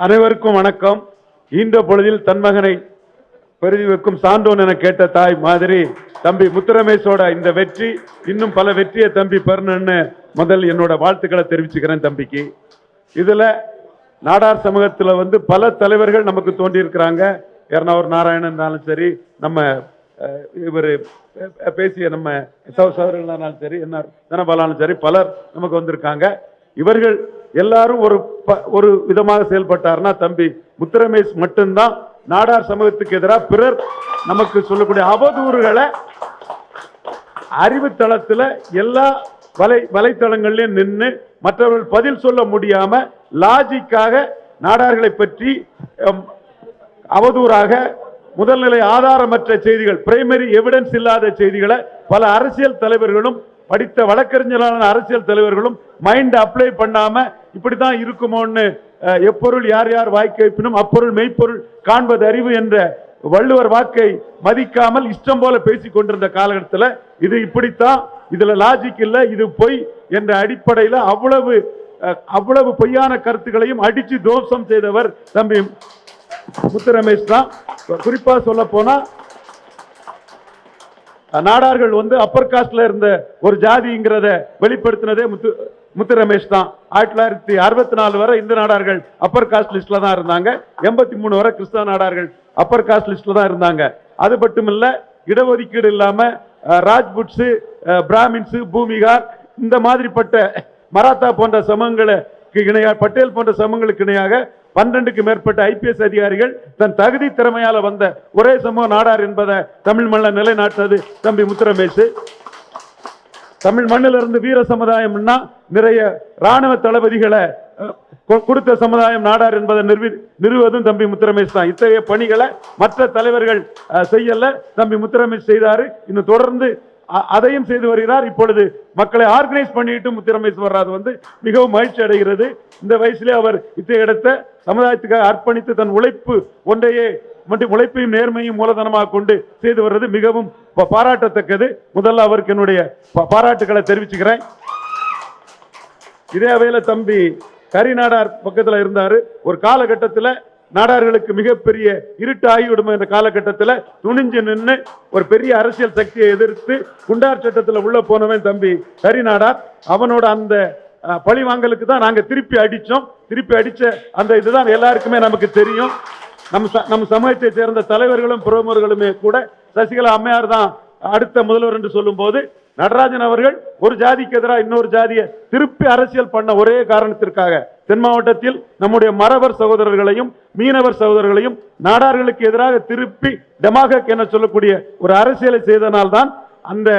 அனைவருக்கும் வணக்கம். ஈன்ற பொழுதில் தன் மகனை பெருதி வைக்கும் சான்றோன் என கேட்ட தாய் மாதிரி தம்பி முத்துரமேஷோட இந்த வெற்றி இன்னும் பல வெற்றியை தம்பி பெறணும்னு முதல் என்னோட வாழ்த்துக்களை தெரிவிச்சுக்கிறேன் தம்பிக்கு. இதில் நாடார் சமூகத்தில் வந்து பல தலைவர்கள் நமக்கு தோன்றியிருக்கிறாங்க. எர்ணாவூர் நாராயணன் இருந்தாலும் சரி நம்ம இவர் பேசிய நம்ம சௌ- இருந்தாலும் சரி என்ன தனபாலாலும் சரி பலர் நமக்கு வந்திருக்காங்க. இவர்கள் எல்லாரும் ஒரு ப- ஒரு விதமாக செயல்பட்டார்னா தம்பி முத்துரமேஷ் மட்டும்தான். நாடார் சமூகத்துக்கு எதிராக பிறர் நமக்கு சொல்லக்கூடிய அவதூறுகளை அறிவுத்தளத்துல எல்லா வலை வலைத்தளங்கள்லையும் நின்று மற்றவர்கள் பதில் சொல்ல முடியாம லாஜிக்காக நாடார்களை பற்றி அவதூறாக முதல்நிலை ஆதாரமற்ற செய்திகள் பிரைமரி எவிடன்ஸ் இல்லாத செய்திகளை பல அரசியல் தலைவர்களும் படித்த வழக்கறிஞரான அரசியல் தலைவர்களும் மைண்ட் அப்ளை பண்ணாம இப்படித்தான் இருக்குமோன்னு எப்பொருள் யார் யார் வாய்க்கு வைப்பினும் அப்பொருள் மெய்ப்பொருள் காண்பது அறிவு என்ற வள்ளுவர் வாக்கை மதிக்காமல் இஷ்டம் போல பேசிக் கொண்டிருந்த காலகட்டத்தில் இது இப்படித்தான் இதுல லாஜிக் இல்லை இது பொய் என்ற அடிப்படையில் அவ்வளவு அவ்வளவு பொய்யான கருத்துக்களையும் அடிச்சு தோஷம் செய்தவர் தம்பி முத்து ரமேஷ் தான். குறிப்பா சொல்ல போனா நாடார்கள் வந்து அப்பர் காஸ்ட்ல இருந்த ஒரு ஜாதிங்கிறத வெளிப்படுத்தினதே முத்து முத்து ரமேஷ் தான். ஆயிரத்தி தொள்ளாயிரத்தி அறுபத்தி நாலு வரை இந்து நாடார்கள் அப்பர் காஸ்ட் லிஸ்ட்ல தான் இருந்தாங்க. எண்பத்தி மூணு வரை கிறிஸ்தவ நாடார்கள் அப்பர் காஸ்ட் லிஸ்ட்ல தான் இருந்தாங்க. அது மட்டும் இல்ல இடஒதுக்கீடு இல்லாம அஹ், ராஜ்புட்ஸ் பிராமின்ஸ் பூமிகார் இந்த மாதிரிப்பட்ட மராத்தா போன்ற சமூகங்களுக்கு இணையாக பட்டேல் போன்ற சமூகங்களுக்கு இணையாக பன்னெண்டுக்கு மேற்பட்ட ஐபிஎஸ் அதிகாரிகள் தன் தகுதி திறமையால வந்த ஒரே சமூக நாடார் என்பதை தமிழ் மல்ல நிலைநாட்டினது தம்பி முத்துரமேஷ் தமிழ் மண்ணில் இருந்து வீர சமுதாயம்னா நிறைய ராணுவ தளபதிகளை கொ- கொடுத்த சமுதாயம் நாடார் என்பதை நிறுவி நிறுவதும் தம்பி முத்துரமேஷ் தான். இத்தகைய பணிகளை மற்ற தலைவர்கள் செய்யலை செய்யல. தம்பி முத்துரமேஷ் செய்தாரு. இன்னும் தொடர்ந்து அதையும் செய்து வருகிறார். இப்பொழுது மக்களை ஆர்கனைஸ் பண்ணிட்டு முத்துரமேஷ் வர்றது வந்து மிகவும் மகிழ்ச்சி அடைகிறது. இந்த வயசுலேயே அவர் இத்தகைய இடத்தை சமுதாயத்துக்காக அர்ப்பணித்து தன் உழைப்பு ஒன்றையே மற்றும் உழைப்பையும் நேர்மையும் மூலதனமாக கொண்டு செய்து வர்றது மிகவும் பாராட்டத்தக்கது. முதல்ல அவருக்கு என்னுடைய பாராட்டுகளை பாராட்டுக்களை தெரிவிச்சுக்கிறேன். இதே வகையில தம்பி கரிநாடார் பக்கத்துல இருந்தாரு. ஒரு காலகட்டத்துல நாடார்களுக்கு மிகப்பெரிய இருட்டு ஆகிவிடும் என்ற காலகட்டத்துல துணிஞ்சு நின்று ஒரு பெரிய அரசியல் சக்தியை எதிர்த்து குண்டார் சட்டத்தில் உள்ள போனவன் தம்பி கரிநாடார். அவனோட அந்த பழி பழிவாங்கலுக்கு தான் நாங்க திருப்பி அடிச்சோம். திருப்பி அடிச்ச அந்த இதுதான் எல்லாருக்குமே நமக்கு தெரியும். நம்ம ச- நம்ம சமூகத்தை சேர்ந்த தலைவர்களும் பிரமுகர்களுமே கூட சசிகலா அம்மையார் தான் அடுத்த முதல்வர் என்று சொல்லும்போது நடராஜன் அவர்கள் ஒரு ஜாதிக்கு எதிராக இன்னொரு ஜாதியை திருப்பி அரசியல் பண்ண ஒரே காரணத்திற்காக தென் மாவட்டத்தில் நம்முடைய மறவர் சகோதரர்களையும் மீனவர் சகோதரர்களையும் நாடார்களுக்கு எதிராக திருப்பி டெமாகக் என சொல்லக்கூடிய ஒரு அரசியலை செய்தனால்தான் அந்த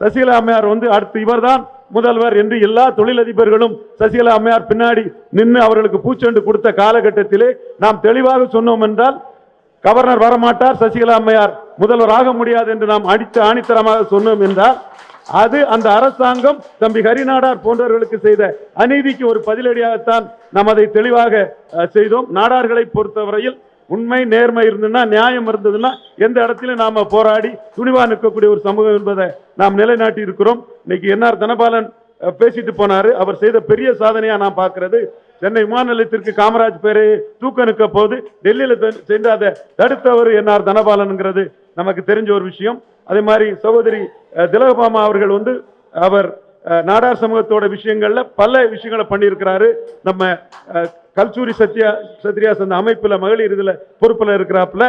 சசிகலா அம்மையார் வந்து அடுத்து இவர்தான் முதல்வர் என்று எல்லா தொழிலதிபர்களும் சசிகலா அம்மையார் பின்னாடி நின்று அவர்களுக்கு பூச்செண்டு கொடுத்த காலகட்டத்திலே நாம் தெளிவாக சொன்னோம் என்றால் கவர்னர் வரமாட்டார் சசிகலா அம்மையார் முதல்வர் ஆக முடியாது என்று நாம் அடித்த ஆணித்தரமாக சொன்னோம் என்றால் அது அந்த அரசாங்கம் தம்பி ஹரிநாடார் போன்றவர்களுக்கு செய்த அநீதிக்கு ஒரு பதிலடியாகத்தான் நாம் அதை தெளிவாக செய்தோம். நாடார்களை பொறுத்தவரையில் உண்மை நேர்மை இருந்ததுன்னா நியாயம் இருந்ததுன்னா எந்த இடத்துல நாம போராடி துணிவா நிற்கக்கூடிய ஒரு சமூகம் என்பதை நாம் நிலைநாட்டி இருக்கிறோம். இன்னைக்கு என்ஆர் தனபாலன் பேசிட்டு போனாரு. அவர் செய்த பெரிய சாதனையா நான் பார்க்கிறது. சென்னை விமான நிலையத்திற்கு காமராஜ் பேரை தூக்க நிற்க போது டெல்லியில சென்று அதை தடுத்தவர் என்ஆர் தனபாலன்ங்கிறது நமக்கு தெரிஞ்ச ஒரு விஷயம். அதே மாதிரி சகோதரி திலகபாமா அவர்கள் வந்து அவர் நாடார் சமூகத்தோட விஷயங்கள்ல பல விஷயங்களை பண்ணியிருக்கிறாரு. நம்ம கல்ச்சூரி கல்சூரி சத்யா சத்ரியாஸ் அந்த அமைப்புல மகளிர் இதில் பொறுப்புல இருக்கிறாப்புல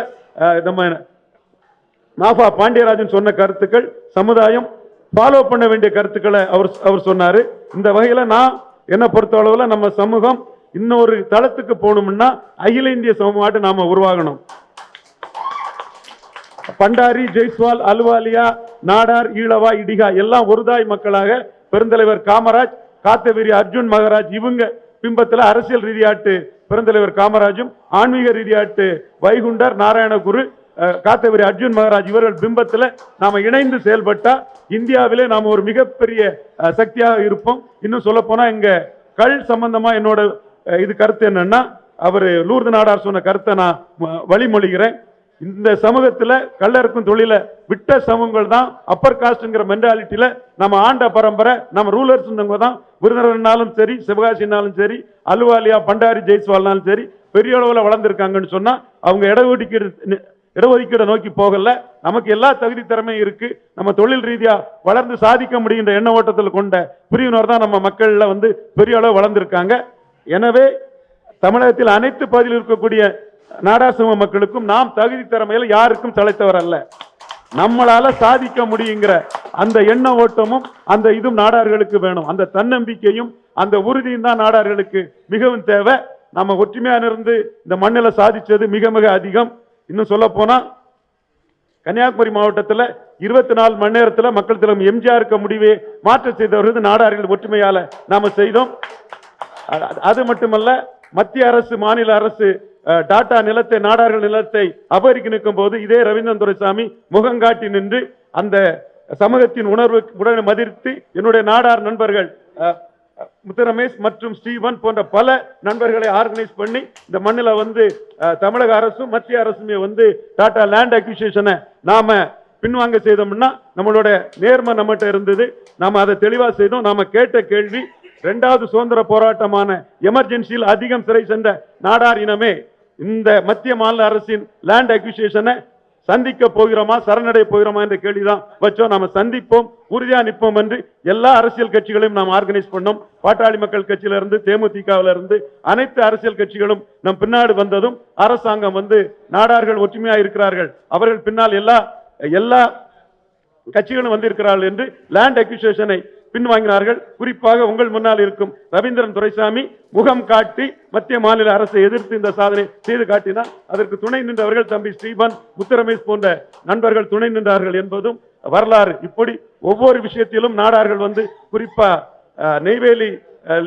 நம்ம நாஃபா பாண்டியராஜன் சொன்ன கருத்துக்கள் சமுதாயம் ஃபாலோ பண்ண வேண்டிய கருத்துக்களை அவர் அவர் சொன்னார். இந்த வகையில நான் என்னை பொறுத்த அளவுல நம்ம சமூகம் இன்னொரு தளத்துக்கு போகணும்னா அகில இந்திய சமூகமாட்டு நாம உருவாகணும். பண்டாரி ஜெய்ஸ்வால் அலுவாலியா நாடார் ஈழவா இடிகா எல்லாம் ஒருதாய் மக்களாக பெருந்தலைவர் காமராஜ் காத்தவீரி அர்ஜுன் மகராஜ் இவங்க பிம்பத்தில் அரசியல் ரீதியாட்டு பெருந்தலைவர் காமராஜும் ஆன்மீக ரீதியாட்டு வைகுண்டர் நாராயணகுரு காத்தவரி அர்ஜுன் மகராஜ் இவர்கள் பிம்பத்தில் நாம் இணைந்து செயல்பட்டா இந்தியாவிலே நாம் ஒரு மிகப்பெரிய சக்தியாக இருப்போம். இன்னும் சொல்ல போனா கல் கள் சம்பந்தமா என்னோட இது கருத்து என்னன்னா அவர் லூர்து நாடார் சொன்ன கருத்தை நான் வழிமொழிகிறேன். இந்த சமூகத்தில் கல்லறுக்கும் தொழில விட்ட சமூகங்கள் தான் அப்பர் காஸ்ட்ங்கிற மென்டாலிட்டியில் நம்ம ஆண்ட பரம்பரை நம்ம ரூலர்ஸ் தான் விருதுநகர்னாலும் சரி சிவகாசினாலும் சரி அலுவாலியா பண்டாரி ஜெய்ஸ்வால்னாலும் சரி பெரிய அளவில் வளர்ந்துருக்காங்கன்னு சொன்னால் அவங்க இடஒதுக்கீடு நி- இடஒதுக்கீடை நோக்கி போகல. நமக்கு எல்லா தகுதி திறமையும் இருக்கு. நம்ம தொழில் ரீதியா வளர்ந்து சாதிக்க முடிகின்ற எண்ண ஓட்டத்தில் கொண்ட பிரிவினர் தான் நம்ம மக்கள்ல வந்து பெரிய அளவு வளர்ந்துருக்காங்க. எனவே தமிழகத்தில் அனைத்து பகுதியில் இருக்கக்கூடிய நாடார் மக்களுக்கும் நாம் தகுதி திறமையில யாருக்கும் தலைத்தவர் அல்ல. நம்மளால சாதிக்க முடியுங்கிற அந்த எண்ண ஓட்டமும் அந்த இதுவும் நாடார்களுக்கு வேணும். அந்த தன்னம்பிக்கையும் அந்த உறுதியும் தான் நாடார்களுக்கு மிகவும் தேவை. நம்ம ஒற்றுமையாக இருந்து இந்த மண்ணில் சாதிச்சது மிக மிக அதிகம். இன்னும் சொல்ல போனா கன்னியாகுமரி மாவட்டத்தில் இருபத்தி நாலு மணி நேரத்தில் மக்கள் தலைவர் எம்ஜிஆருக்கு முடிவே மாற்றம் செய்தவர்கள் நாடார்கள் ஒற்றுமையால் நாம் செய்தோம். அது மட்டுமல்ல மத்திய அரசு மாநில அரசு டாடா நிலத்தை நாடார்கள் நிலத்தை அபகரிக்க நிற்கும் போது இதே ரவீந்திரன் துரைசாமி முகங்காட்டி நின்று அந்த சமூகத்தின் உணர்வு உடனே மதிர்த்து என்னுடைய நாடார் நண்பர்கள் அஹ், முத்து ரமேஷ் மற்றும் ஸ்ரீவன் போன்ற பல நண்பர்களை ஆர்கனைஸ் பண்ணி இந்த மண்ணில் வந்து தமிழக அரசும் மத்திய அரசுமே வந்து டாடா லேண்ட் அக்யூசியேஷனை நாம பின்வாங்க செய்தோம்னா நம்மளோட நேர்மை நம்மகிட்ட இருந்தது. நாம அதை தெளிவாக செய்தோம். நாம கேட்ட கேள்வி ரெண்டாவது சுதந்திர போராட்டமான எமர்ஜென்சியில் அதிகம் சிறை சென்ற நாடார் இனமே இந்த மத்திய மாநில அரசின் லேண்ட் அக்விசியேஷனை சந்திக்க போகிறோமா சரணடைய போகிறோமா என்ற கேள்விதான் வச்சோம். நாம சந்திப்போம் உறுதியா நிற்போம் என்று எல்லா அரசியல் கட்சிகளையும் நாம் ஆர்கனைஸ் பண்ணோம். பாட்டாளி மக்கள் கட்சியில இருந்து தேமுதிகவில இருந்து அனைத்து அரசியல் கட்சிகளும் நம் பின்னாடி வந்ததும் அரசாங்கம் வந்து நாடார்கள் ஒற்றுமையா இருக்கிறார்கள். அவர்கள் பின்னால் எல்லா எல்லா கட்சிகளும் வந்திருக்கிறார்கள் என்று லேண்ட் அக்யூசியேஷனை பின்வாங்கினார்கள். குறிப்பாக உங்கள் முன்னால் இருக்கும் ரவீந்திரன் துரைசாமி முகம் காட்டி மத்திய மாநில அரசை எதிர்த்து இந்த சாதனை செய்து காட்டினார். அதற்கு துணை நின்றவர்கள் தம்பி ஸ்ரீபன் முத்துரமேஷ் போன்ற நண்பர்கள் துணை நின்றார்கள் என்பதும் வரலாறு. இப்படி ஒவ்வொரு விஷயத்திலும் நாடார்கள் வந்து குறிப்பா Neyveli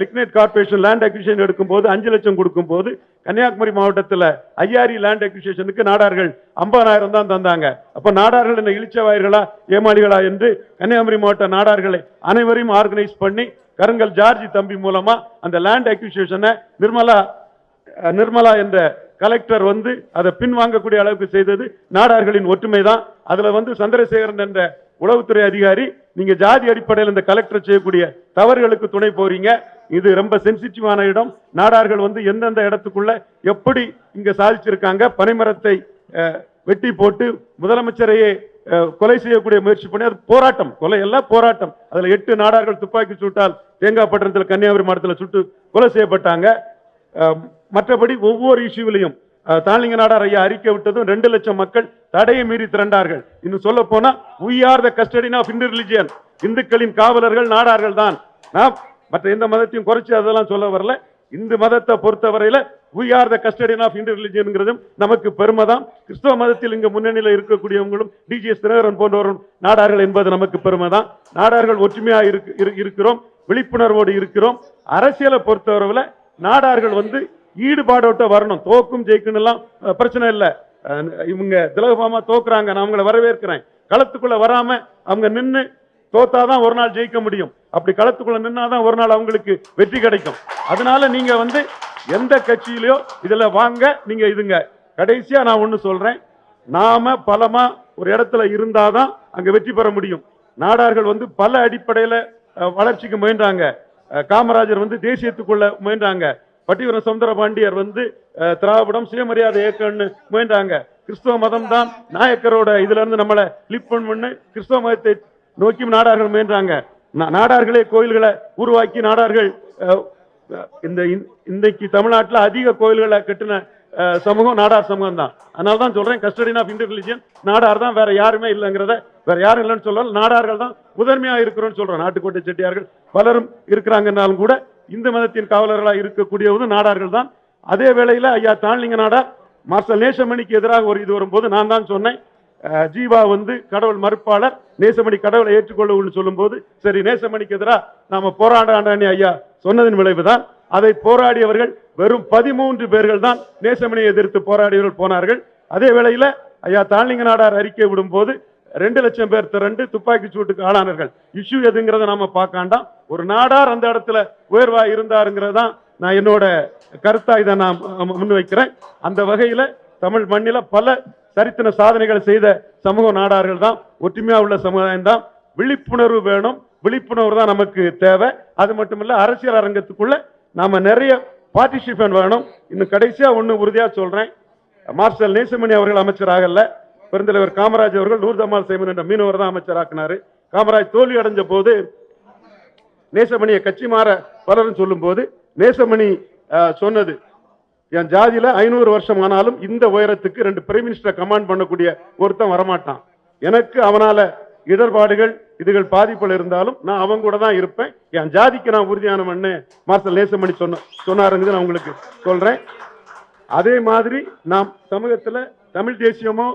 lignite corporation land acquisition எடுக்கும் போது அஞ்சு லட்சம் கொடுக்கும் போது கன்னியாகுமரி மாவட்டத்தில் ஐஆர்இ லேண்ட் அக்விசேஷனுக்கு நாடார்கள் ஐம்பதாயிரம் தான் தந்தாங்க. அப்போ நாடார்கள் என்ன இழிச்சவாயர்களா ஏமாளிகளா என்று கன்னியாகுமரி மாவட்ட நாடார்களை அனைவரையும் ஆர்கனைஸ் பண்ணி கருங்கல் ஜார்ஜி தம்பி மூலமா அந்த லேண்ட் அக்விசேஷனை நிர்மலா நிர்மலா என்ற கலெக்டர் வந்து அதை பின்வாங்கக்கூடிய அளவுக்கு செய்தது நாடார்களின் ஒற்றுமை தான் அதில் வந்து சந்திரசேகரன் என்ற உளவுத்துறை அதிகாரி நீங்க ஜாதி அடிப்படையில் இந்த கலெக்டர் செய்யக்கூடிய தவறுகளுக்கு துணை போறீங்க. இது ரொம்ப சென்சிட்டிவான இடம். நாடார்கள் வந்து எந்தெந்த இடத்துக்குள்ள எப்படி இங்க சாதிச்சிருக்காங்க பனைமரத்தை வெட்டி போட்டு முதலமைச்சரையே கொலை செய்யக்கூடிய முயற்சி பண்ணி அது போராட்டம். கொலை எல்லாம் போராட்டம். அதுல எட்டு நாடார்கள் துப்பாக்கி சூட்டால் தேங்காய் பட்டணத்தில் கன்னியாகுமரி மாவட்டத்தில் சுட்டு கொலை செய்யப்பட்டாங்க. மற்றபடி ஒவ்வொரு இஷ்யூவிலையும் தாலிங்கநாடார் ஐயா அறிக்கை விட்டதும் ரெண்டு லட்சம் மக்கள் தடையை மீறி திரண்டார்கள். இன்னும் சொல்ல போனா we are the custodian of Hindu religion இந்துக்களின் காவலர்கள் நாடார்கள் தான். நான் மற்ற எந்த மதத்தையும் குறைச்சி அதெல்லாம் சொல்ல வரல. இந்து மதத்தை பொறுத்தவரையில we are the custodian of Hindu religionங்கிறதும் நமக்கு பெருமை தான். கிறிஸ்தவ மதத்தில் இங்கே முன்னணியில் இருக்கக்கூடியவங்களும் டிஜிஎஸ் தினகரன் போன்றவரும் நாடார்கள் என்பது நமக்கு பெருமை தான். நாடார்கள் ஒற்றுமையாக இருக்கு- இரு- இருக்கிறோம். விழிப்புணர்வோடு இருக்கிறோம். அரசியலை பொறுத்தவரையில் நாடார்கள் வந்து ஈடுபாடோட்ட வரணும். தோக்கும் ஜெயிக்கணும்லாம் பிரச்சனை இல்லை. இவங்க திலகபாமா தோக்குறாங்க நான் அவங்கள வரவேற்கிறேன். களத்துக்குள்ள வராம அவங்க நின்று தோத்தாதான் ஒரு நாள் ஜெயிக்க முடியும். அப்படி களத்துக்குள்ள நின்னாதான் ஒரு நாள் அவங்களுக்கு வெற்றி கிடைக்கும். அதனால நீங்க வந்து எந்த கட்சியிலையோ இதுல வாங்க நீங்க இதுங்க. கடைசியா நான் ஒண்ணு சொல்றேன். நாம பலமா ஒரு இடத்துல இருந்தாதான் அங்க வெற்றி பெற முடியும். நாடார்கள் வந்து பல அடிப்படையில வளர்ச்சிக்கு முயன்றாங்க. காமராஜர் வந்து தேசியத்துக்குள்ள முயன்றாங்க. பட்டிவரம் சுந்தர பாண்டியர் வந்து திராவிடம் சுயமரியாதை இயக்கம்னு முயன்றாங்க. கிறிஸ்தவ மதம் தான் நாயக்கரோட இதுல இருந்து நம்மளை லிப் பண்ணு கிறிஸ்தவ மதத்தை நோக்கி நாடார்கள் முயன்றாங்க. நா- நாடார்களே கோயில்களை உருவாக்கி நாடார்கள் இந்த இந்த- இன்றைக்கு தமிழ்நாட்டில் அதிக கோயில்களை கட்டின சமூகம் நாடார் சமூகம் தான் அதனால தான் சொல்றேன் custodian of Hindu religion Nadar தான் வேற யாருமே இல்லைங்கிறத வேற யாரும் இல்லைன்னு சொல்லலாம் நாடார்கள் தான் முதன்மையாக இருக்கிறோம்னு சொல்றோம். நாட்டுக்கோட்டை செட்டியார்கள் பலரும் இருக்கிறாங்கன்னாலும் கூட இந்து மதத்தின் காவலர்களாக இருக்கக்கூடியவரும் நாடார்கள் தான். அதே வேளையில் ஐயா தாழ்லிங்க நாடார் மார்ஷல் நேசமணிக்கு எதிராக ஒரு இது வரும்போது நான் தான் சொன்னேன். ஜீவா வந்து கடவுள் மறுப்பாளர் நேசமணி கடவுளை ஏற்றுக்கொள்ளவும்னு சொல்லும்போது சரி நேசமணிக்கு எதிராக நாம் போராடாண்டானே ஐயா சொன்னதின் விளைவுதான். அதை போராடியவர்கள் வெறும் பதிமூன்று பேர்கள் தான் நேசமணியை எதிர்த்து போராடியவர்கள் போனார்கள். அதே வேளையில் ஐயா தாழ்லிங்க நாடார் அறிக்கை விடும்போது ரெண்டு லட்சம் பேர் திரண்டு துப்பாக்கி சூட்டுக்கு ஆளானார்கள். இஷ்யூ எதுங்கிறத நாம பார்க்காண்டாம் ஒரு நாடார் அந்த இடத்துல உயர்வா இருந்தாருங்கிறது தான் நான் என்னோட கருத்தா இதை நான் முன்வைக்கிறேன். அந்த வகையில தமிழ் மண்ணில பல சரித்திர சாதனைகள் செய்த சமூக நாடார்கள் தான் ஒற்றுமையா உள்ள சமுதாயம் தான். விழிப்புணர்வு வேணும். விழிப்புணர்வு தான் நமக்கு தேவை. அது மட்டும் இல்ல அரசியல் அரங்கத்துக்குள்ள நாம நிறைய பார்ட்டிசிபேட் வேணும். இன்னும் கடைசியா ஒன்று உறுதியா சொல்றேன். மார்ஷல் நேசமணி அவர்கள் அமைச்சராகல பெருந்தலைவர் காமராஜ் அவர்கள் நூர்தமால் சேமன் என்ற மீனவர் தான் அமைச்சராக்குனாரு. காமராஜ் தோல்வி அடைஞ்ச போது நேசமணியை கட்சி மாற பலரும் சொல்லும்போது நேசமணி சொன்னது என் ஜாதியில ஐநூறு வருஷம் ஆனாலும் இந்த உயரத்துக்கு ரெண்டு பிரைம் மினிஸ்டர் கமாண்ட் பண்ணக்கூடிய ஒருத்தன் வரமாட்டான். எனக்கு அவனால இடர்பாடுகள் இதுகள் பாதிப்புகள் இருந்தாலும் நான் அவங்க கூட தான் இருப்பேன். என் ஜாதிக்கு நான் உறுதியானவன்னு மார்சல் நேசமணி சொன்ன சொன்னாருங்கிறது நான் உங்களுக்கு சொல்றேன். அதே மாதிரி நாம் சமூகத்துல தமிழ் தேசியமோ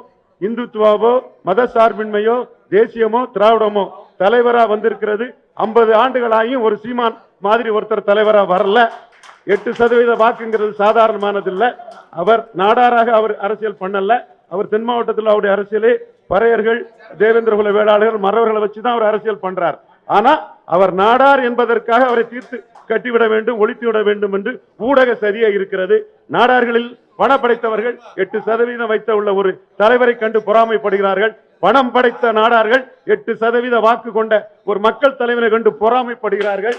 இந்துத்துவாவோ மத சார்பின்மையோ தேசியமோ திராவிடமோ தலைவரா வந்திருக்கிறது. ஐம்பது ஆண்டுகளாகியும் ஒரு சீமான் மாதிரி ஒருத்தர் தலைவரா வரல. எட்டு சதவீத வாக்குங்கிறது சாதாரணமானதில்லை. அவர் நாடாராக அவர் அரசியல் பண்ணல. அவர் தென் மாவட்டத்தில் அவருடைய அரசியலே பறையர்கள் தேவேந்திர குல வேளாளர்கள் மறவர்களை வச்சு தான் அவர் அரசியல் பண்றார். ஆனா அவர் நாடார் என்பதற்காக அவரை தீர்த்து கட்டிவிட வேண்டும் ஒழித்து விட வேண்டும் என்று ஊடக சரியா இருக்கிறது. நாடார்களில் பணம் படைத்தவர்கள் எட்டு சதவீதம் வைத்த உள்ள ஒரு தலைவரை கண்டு பொறாமைப்படுகிறார்கள். பணம் படைத்த நாடார்கள் எட்டு சதவீத வாக்கு கொண்ட ஒரு மக்கள் தலைவரை கண்டு பொறாமைப்படுகிறார்கள்.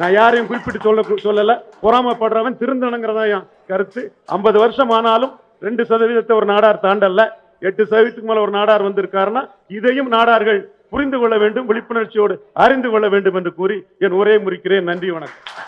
நான் யாரையும் குறிப்பிட்டு சொல்ல சொல்லல. பொறாமைப்படுறவன் திருந்தணுங்கிறதா என் கருத்து. ஐம்பது வருஷம் ஆனாலும் ரெண்டு சதவீதத்தை ஒரு நாடார் தாண்டல்ல. எட்டு சதவீதத்துக்கு மேல ஒரு நாடார் வந்திருக்காருன்னா இதையும் நாடார்கள் புரிந்து கொள்ள வேண்டும் விழிப்புணர்ச்சியோடு அறிந்து கொள்ள வேண்டும் என்று கூறி என் உரையை முறிக்கிறேன் நன்றி வணக்கம்.